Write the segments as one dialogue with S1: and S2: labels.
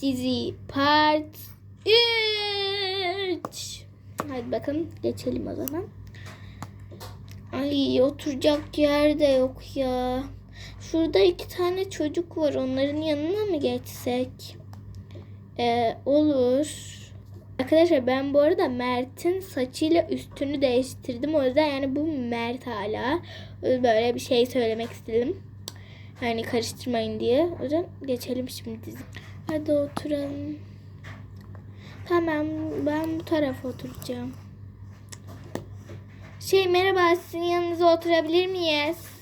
S1: dizi part 3. Hadi bakalım geçelim o zaman. Ay oturacak yer de yok ya. Şurada iki tane çocuk var. Onların yanına mı geçsek? Ee, olur. Arkadaşlar ben bu arada Mert'in saçıyla üstünü değiştirdim. O yüzden yani bu Mert hala. Böyle bir şey söylemek istedim. Yani karıştırmayın diye. O yüzden geçelim şimdi dizi. Hadi oturalım. Tamam ben bu tarafa oturacağım. Şey merhaba sizin yanınıza oturabilir miyiz?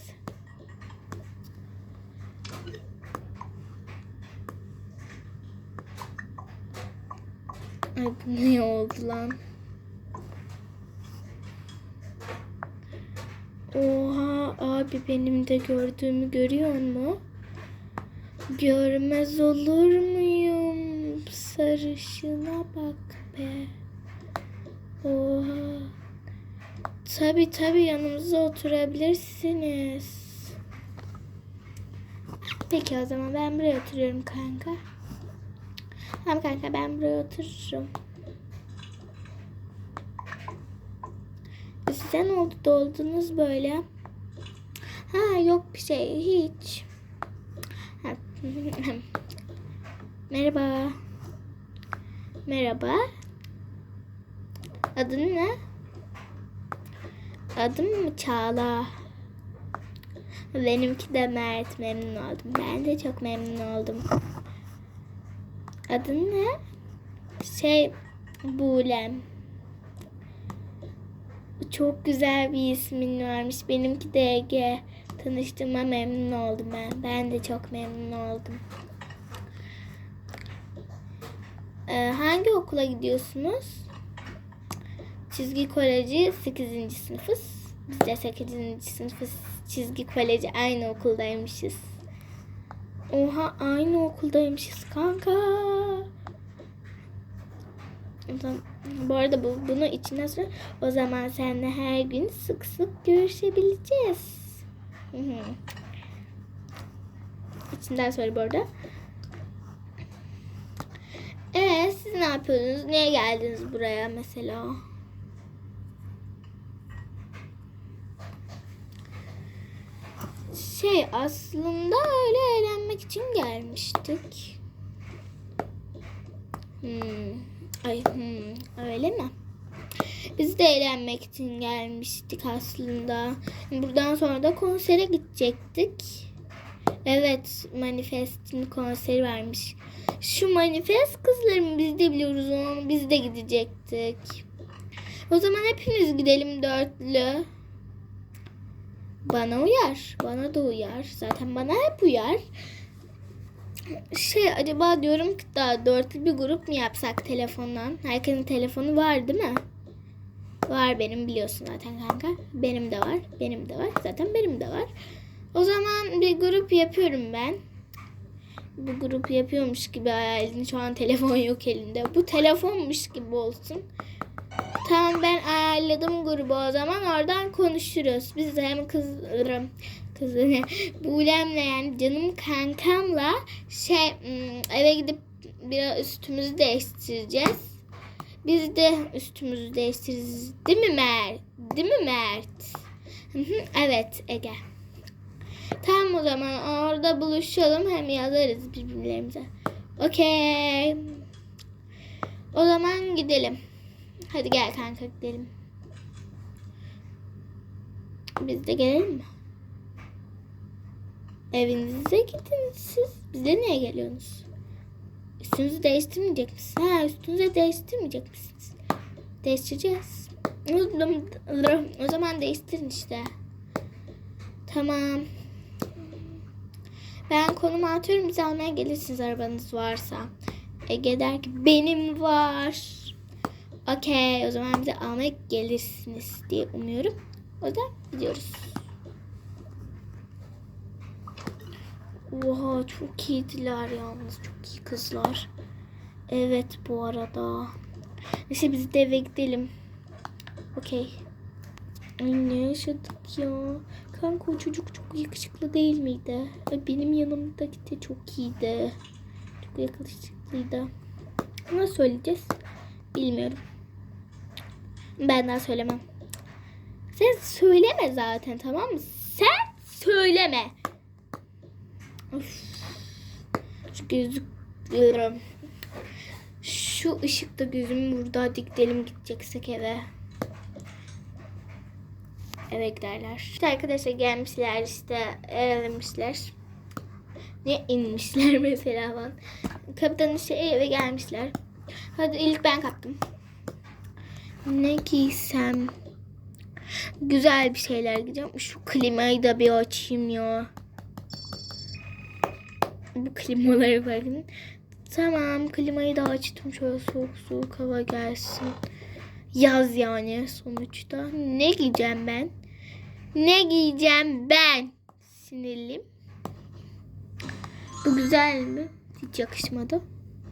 S1: Ne oldu lan? Oha abi benim de gördüğümü görüyor mu? Görmez olur muyum? Sarışına bak be. Oha. Tabi tabi yanımıza oturabilirsiniz. Peki o zaman ben buraya oturuyorum kanka. Tamam kanka ben buraya otururum. Size ne oldu doldunuz böyle? Ha yok bir şey hiç. Ha, Merhaba. Merhaba. Adın ne? Adım mı Çağla? Benimki de Mert. Memnun oldum. Ben de çok memnun oldum. Adın ne? Şey Bulem. Çok güzel bir ismin varmış. Benimki de Ege. Tanıştığıma memnun oldum ben. Ben de çok memnun oldum. Ee, hangi okula gidiyorsunuz? Çizgi Koleji 8. sınıfız. Biz de 8. sınıfız. Çizgi Koleji aynı okuldaymışız. Oha aynı okuldaymışız kanka. O zaman- Bu arada bu, bunu içinden sonra o zaman seninle her gün sık sık görüşebileceğiz. İçinden sonra bu arada. Ee, siz ne yapıyordunuz? Niye geldiniz buraya mesela? Şey aslında öyle eğlenmek için gelmiştik. Hmm. Ay hmm, öyle mi? Biz de eğlenmek için gelmiştik aslında. Buradan sonra da konsere gidecektik. Evet, Manifest'in konseri varmış. Şu Manifest kızlarım biz de biliyoruz onu. Biz de gidecektik. O zaman hepimiz gidelim dörtlü. Bana uyar. Bana da uyar. Zaten bana hep uyar. Şey acaba diyorum ki daha dörtlü bir grup mu yapsak telefondan? Herkesin telefonu var değil mi? Var benim biliyorsun zaten kanka. Benim de var. Benim de var. Zaten benim de var. O zaman bir grup yapıyorum ben. Bu grup yapıyormuş gibi hayalini şu an telefon yok elinde. Bu telefonmuş gibi olsun. Tamam ben ayarladım grubu o zaman oradan konuşuruz. Biz de hem kızlarım kızı Bulem'le yani canım kankamla şey ım, eve gidip biraz üstümüzü değiştireceğiz. Biz de üstümüzü değiştiririz. Değil mi Mert? Değil mi Mert? Evet Ege. Tamam o zaman orada buluşalım hem yazarız birbirlerimize. Okey. O zaman gidelim. Hadi gel kanka gidelim. Biz de gelelim mi? Evinize gidin siz. Bize niye geliyorsunuz? Üstünüzü değiştirmeyecek misiniz? Ha üstünüzü değiştirmeyecek misiniz? Değiştireceğiz. O zaman değiştirin işte. Tamam. Ben konumu atıyorum. Bizi almaya gelirsiniz arabanız varsa. Ege der ki benim var. Okey o zaman bizi almaya gelirsiniz diye umuyorum. O da gidiyoruz. Oha çok iyiydiler yalnız. Çok iyi kızlar. Evet bu arada. Neyse biz de eve gidelim. Okey. Ay ne yaşadık ya. Kanka o çocuk çok yakışıklı değil miydi? Benim yanımdaki de çok iyiydi. çok yakışıklıydı. Nasıl söyleyeceğiz? Bilmiyorum. Ben daha söylemem. Sen söyleme zaten tamam mı? Sen söyleme. Şu gözlük diyorum. Şu ışıkta gözüm burada. Hadi gidelim gideceksek eve. Eve giderler. İşte arkadaşlar gelmişler işte evlenmişler. Ne inmişler mesela falan. Kapıdan işte eve gelmişler. Hadi ilk ben kaptım. Ne giysem? Güzel bir şeyler giyeceğim. Şu klimayı da bir açayım ya. Bu klimaları bakın. Tamam klimayı da açtım. Şöyle soğuk soğuk hava gelsin. Yaz yani sonuçta. Ne giyeceğim ben? Ne giyeceğim ben? Sinirliyim. Bu güzel mi? Hiç yakışmadı.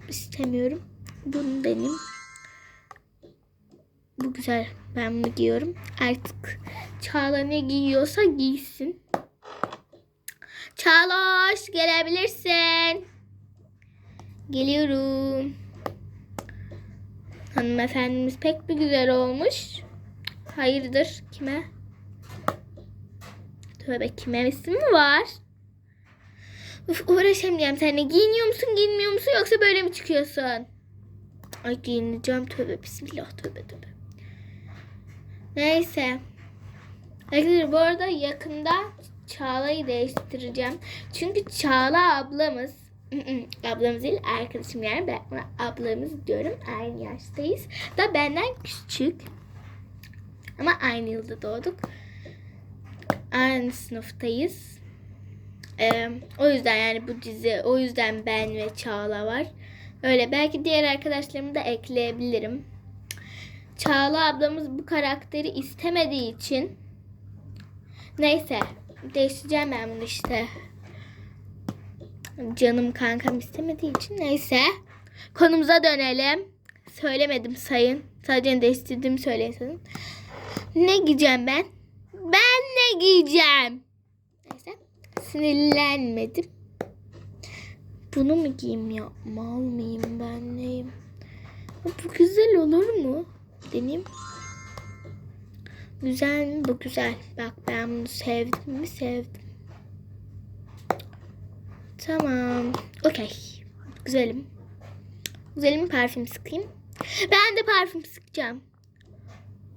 S1: İstemiyorum. Bunu deneyim. Bu güzel. Ben bunu giyiyorum. Artık Çağla ne giyiyorsa giysin. Çağla hoş gelebilirsin. Geliyorum. Hanımefendimiz pek bir güzel olmuş. Hayırdır kime? Tövbe kime isim mi var? Uf, uğraşamayacağım seninle. Giyiniyor musun giyinmiyor musun yoksa böyle mi çıkıyorsun? Ay giyineceğim tövbe bismillah tövbe tövbe. Neyse. Arkadaşlar bu arada yakında Çağla'yı değiştireceğim. Çünkü Çağla ablamız ablamız değil arkadaşım yani ben ona ablamız diyorum. Aynı yaştayız. Da benden küçük. Ama aynı yılda doğduk. Aynı sınıftayız. Ee, o yüzden yani bu dizi o yüzden ben ve Çağla var. Öyle belki diğer arkadaşlarımı da ekleyebilirim. Çağla ablamız bu karakteri istemediği için neyse değiştireceğim ben bunu işte. Canım kankam istemediği için neyse. Konumuza dönelim. Söylemedim sayın. Sadece değiştirdiğimi söyleyin. Ne giyeceğim ben? Ben ne giyeceğim? Neyse. Sinirlenmedim. Bunu mu giyeyim ya? Mal mıyım ben neyim? Bu güzel olur mu? Deneyim. Güzel mi? Bu güzel. Bak ben bunu sevdim mi? Sevdim. Tamam. Okey. Güzelim. Güzelim parfüm sıkayım. Ben de parfüm sıkacağım.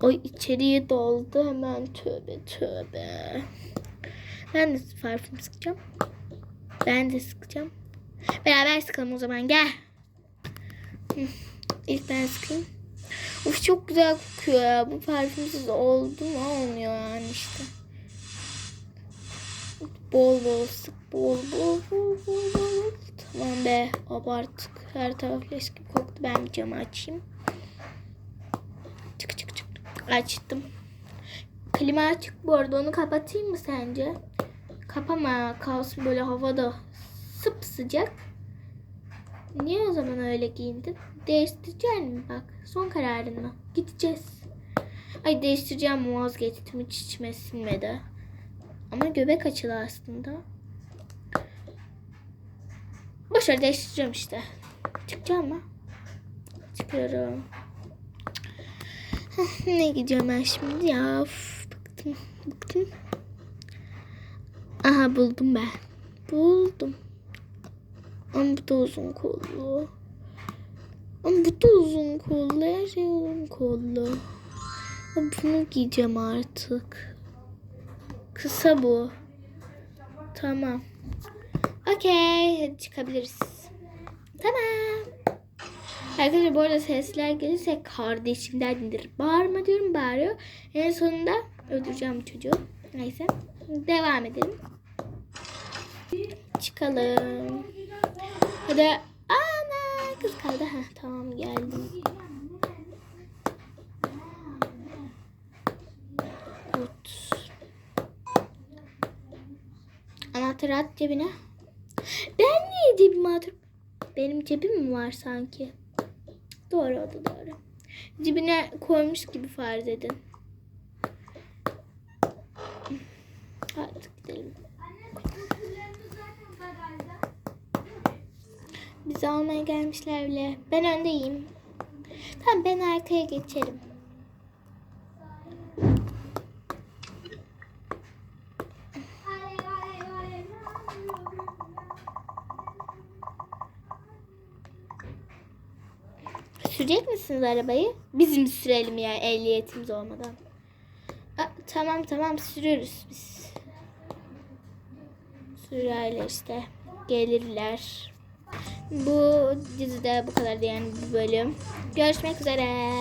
S1: Oy içeriye doldu hemen. Tövbe tövbe. Ben de parfüm sıkacağım. Ben de sıkacağım. Beraber sıkalım o zaman. Gel. İlk ben sıkayım. Uf çok güzel kokuyor ya. Bu parfümsüz oldu mu olmuyor yani işte. Bol bol sık. Bol bol bol bol bol. Tamam be abarttık. Her taraf leş gibi koktu. Ben bir camı açayım. Çık çık çık. Açtım. Klima açık bu arada. Onu kapatayım mı sence? Kapama. Kalsın böyle havada sıp sıcak. Niye o zaman öyle giyindin? Değiştireceksin mi bak? Son kararın mı? Gideceğiz. Ay değiştireceğim vazgeçtim hiç içime sinmedi. Ama göbek açılı aslında. Boşver değiştireceğim işte. Çıkacağım mı? Çıkıyorum. Ne gideceğim ben şimdi ya? Of, bıktım. Bıktım. Aha buldum ben. Buldum. Ama bu da uzun kollu. Ama bu da uzun kollu. Her şey uzun kollu. Bunu giyeceğim artık. Kısa bu. Tamam. Okey. Hadi çıkabiliriz. Tamam. Arkadaşlar bu arada sesler gelirse kardeşimdendir. Bağırma diyorum bağırıyor. En sonunda öldüreceğim çocuğu. Neyse. Devam edelim. Çıkalım. Hadi. Kız kaldı. Ha tamam geldim. Anahtarı at cebine. Ben niye cebime atıyorum? Benim cebim mi var sanki? Doğru o da doğru. Cebine koymuş gibi farz edin. Hadi gidelim. Bizi almaya gelmişler bile. Ben öndeyim. Tamam ben arkaya geçerim. Sürecek misiniz arabayı? Bizim sürelim ya ehliyetimiz olmadan. Aa, tamam tamam sürüyoruz biz. Sürerler işte. Gelirler. Bu dizide bu kadar yani bu bölüm. Görüşmek üzere.